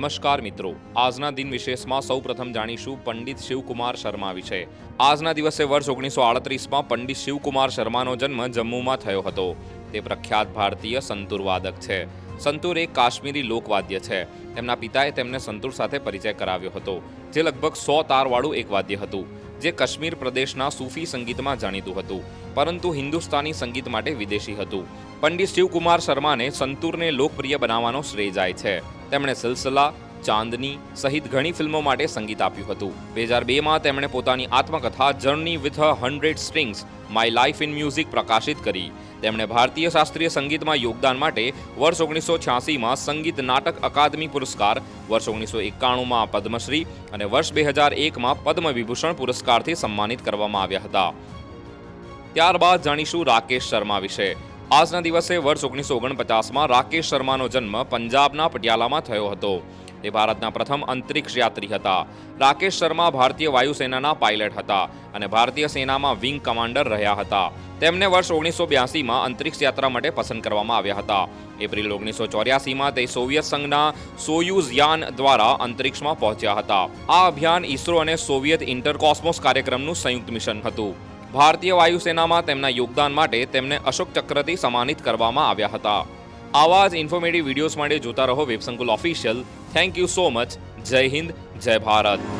નમસ્કાર મિત્રો. આજના દિન વિશેષમાં સૌ પ્રથમ જાણીશું પંડિત શિવકુમાર શર્મા વિશે. આજના દિવસે વર્ષ ઓગણીસો આડત્રીસમાં પંડિત શિવકુમાર શર્માનો જન્મ જમ્મુમાં થયો હતો. તે પ્રખ્યાત ભારતીય સંતૂર વાદક છે. સંતૂર એક કાશ્મીરી લોકવાદ્ય છે. તેમના પિતાએ તેમને સંતૂર સાથે પરિચય કરાવ્યો હતો, જે લગભગ સો તારવાળું એક વાદ્ય હતું, જે કાશ્મીર પ્રદેશના સૂફી સંગીતમાં જાણીતું હતું, પરંતુ હિન્દુસ્તાની સંગીત માટે વિદેશી હતું. પંડિત શિવકુમાર શર્માને સંતૂરને લોકપ્રિય બનાવવાનો શ્રેય જાય છે. તેમણે સિલસિલા, ચાંદની સહિત ઘણી ફિલ્મો માટે સંગીત આપ્યું હતું. બે હજાર બેમાં તેમણે પોતાની આત્મકથા journey with a hundred strings my life in music પ્રકાશિત કરી. તેમણે ભારતીય શાસ્ત્રીય સંગીતમાં યોગદાન માટે વર્ષ ઓગણીસો છ્યાસીમાં સંગીત નાટક અકાદમી પુરસ્કાર, વર્ષ ઓગણીસો એકાણુંમાં પદ્મશ્રી અને વર્ષ બે હજાર એકમાં પદ્મવિભૂષણ પુરસ્કારથી સન્માનિત કરવામાં આવ્યા હતા. ત્યારબાદ જાણીશું રાકેશ શર્મા વિશે. આજના દિવસે વર્ષ ઓગણીસો ઓગણપચાસમાં રાકેશ શર્માનો જન્મ પંજાબના પટિયાલામાં થયો હતો. તે ભારતના પ્રથમ અંતરિક્ષ યાત્રી હતા. રાકેશ શર્મા ભારતીય વાયુસેનાના પાયલટ હતા અને ભારતીય સેનામાં વિંગ કમાન્ડર રહ્યા હતા. તેમને વર્ષ ઓગણીસો બ્યાસીમાં અંતરિક્ષ યાત્રા માટે પસંદ કરવામાં આવ્યા હતા. એપ્રિલ ઓગણીસો ચોર્યાસીમાં તે સોવિયત સંઘના સોયુઝ યાન દ્વારા અંતરિક્ષમાં પહોંચ્યા હતા. આ અભિયાન ઇસરો અને સોવિયત ઇન્ટરકોસ્મોસ કાર્યક્રમનું સંયુક્ત મિશન હતું. ભારતીય વાયુસેનામાં તેમના યોગદાન માટે તેમને અશોક ચક્રથી સન્માનિત કરવામાં આવ્યા હતા. આવા જ ઇન્ફોર્મેટિવ વિડીયોઝ માટે જોતા રહો Websankul official thank you so much Jai Hind, Jai Bharat.